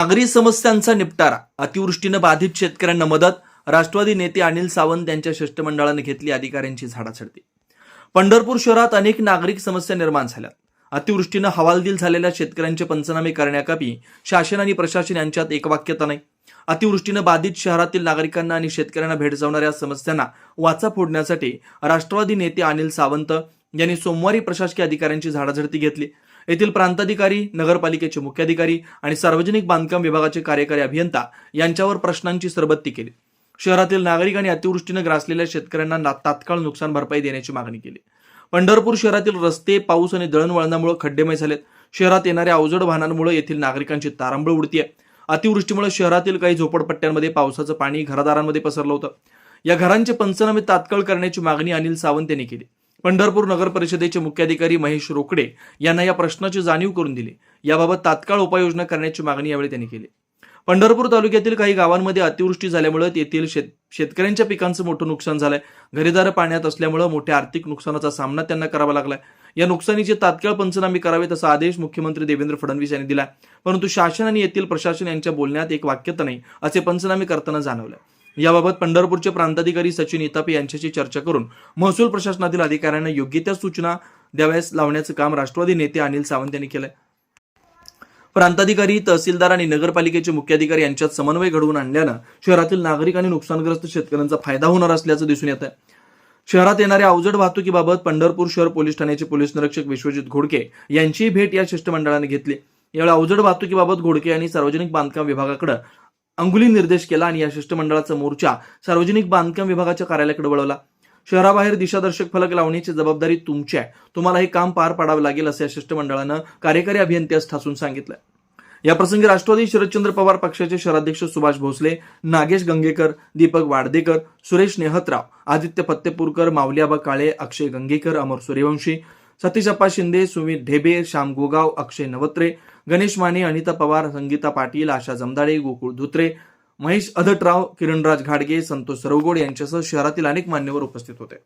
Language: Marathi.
नागरी समस्यांचा निपटारा अतिवृष्टीनं बाधित शेतकऱ्यांना मदत राष्ट्रवादी नेते अनिल सावंत यांच्या शिष्टमंडळाने घेतली अधिकाऱ्यांची झाडाझडती पंढरपूर शहरात अनेक नागरिक समस्या निर्माण झाल्या. अतिवृष्टीनं हवालदिल झालेल्या शेतकऱ्यांचे पंचनामे करण्याकापी शासन आणि प्रशासन यांच्यात एकवाक्यता नाही. अतिवृष्टीनं बाधित शहरातील नागरिकांना आणि शेतकऱ्यांना भेडसावणाऱ्या समस्यांना वाचा फोडण्यासाठी राष्ट्रवादी नेते अनिल सावंत यांनी सोमवारी प्रशासकीय अधिकाऱ्यांची झाडाझडती घेतली. येथील प्रांताधिकारी नगरपालिकेचे मुख्याधिकारी आणि सार्वजनिक बांधकाम विभागाचे कार्यकारी अभियंता यांच्यावर प्रश्नांची सरबत्ती केली. शहरातील नागरिक आणि अतिवृष्टीनं ग्रासलेल्या शेतकऱ्यांना तात्काळ नुकसान भरपाई देण्याची मागणी केली. पंढरपूर शहरातील रस्ते पाऊस आणि दळणवळणामुळे खड्डेमय झालेत. शहरात येणाऱ्या अवजड वाहनांमुळे येथील नागरिकांची तारांबळ उडतीये. अतिवृष्टीमुळे शहरातील काही झोपडपट्ट्यांमध्ये पावसाचं पाणी घरादारांमध्ये पसरलं होतं. या घरांचे पंचनामे तात्काळ करण्याची मागणी अनिल सावंत यांनी केली. पंढरपूर नगर परिषदेचे मुख्याधिकारी महेश रोकडे यांना या प्रश्नाची जाणीव करून दिली. याबाबत तात्काळ उपाययोजना करण्याची मागणी यावेळी त्यांनी केली. पंढरपूर तालुक्यातील काही गावांमध्ये अतिवृष्टी झाल्यामुळे तेथील शेत शेतकऱ्यांच्या पिकांचं मोठं नुकसान झालंय. घरेदार पाण्यात असल्यामुळे मोठ्या आर्थिक नुकसानाचा सामना त्यांना करावा लागलाय. या नुकसानीचे तात्काळ पंचनामे करावेत असा आदेश मुख्यमंत्री देवेंद्र फडणवीस यांनी दिला परंतु शासन आणि येथील प्रशासन यांच्या बोलण्यात एक वाक्यता नाही असे पंचनामे करताना जाणवलं याबाबत पंढरपूरचे प्रांताधिकारी सचिन इतापे यांच्याशी चर्चा करून महसूल प्रशासनातील अधिकाऱ्यांना योग्य त्या सूचना द्याव्यास लावण्याचं काम राष्ट्रवादी नेते अनिल सावंत यांनी केलंय. प्रांताधिकारी तहसीलदार आणि नगरपालिकेचे मुख्याधिकारी यांच्यात समन्वय घडवून आणल्यानं शहरातील नागरिक आणि नुकसानग्रस्त शेतकऱ्यांचा फायदा होणार असल्याचं दिसून येत आहे शहरात येणाऱ्या अवजड वाहतुकीबाबत पंढरपूर शहर पोलीस ठाण्याचे पोलीस निरीक्षक विश्वजित घोडके यांचीही भेट या शिष्टमंडळाने घेतली. यावेळी अवजड वाहतुकीबाबत घोडके यांनी सार्वजनिक बांधकाम विभागाकडे अंगुली निर्देश केला आणि या शिष्टमंडळाचा मोर्चा सार्वजनिक बांधकाम विभागाच्या कार्यालयाकडे वळवला. शहराबाहेर दिशादर्शक फलक लावण्याची जबाबदारी तुमची आहे. तुम्हाला हे काम पार पाडावं लागेल असं या शिष्टमंडळानं कार्यकारी अभियंत्यास ठासून सांगितलं. या प्रसंगी राष्ट्रवादी शरदचंद्र पवार पक्षाचे शहराध्यक्ष सुभाष भोसले नागेश गंगेकर दीपक वाडदेकर सुरेश नेहतराव आदित्य फत्तेपूरकर मावलीआबा काळे अक्षय गंगेकर अमर सूर्यवंशी सतीशप्पा शिंदे सुमित ढेबे श्याम गोगाव अक्षय नवत्रे गणेश माने अनिता पवार संगीता पाटील आशा जमदाडे गोकुळ धुत्रे महेश अधटराव किरणराज घाडगे संतोष सरवगोड यांच्यासह शहरातील अनेक मान्यवर उपस्थित होते.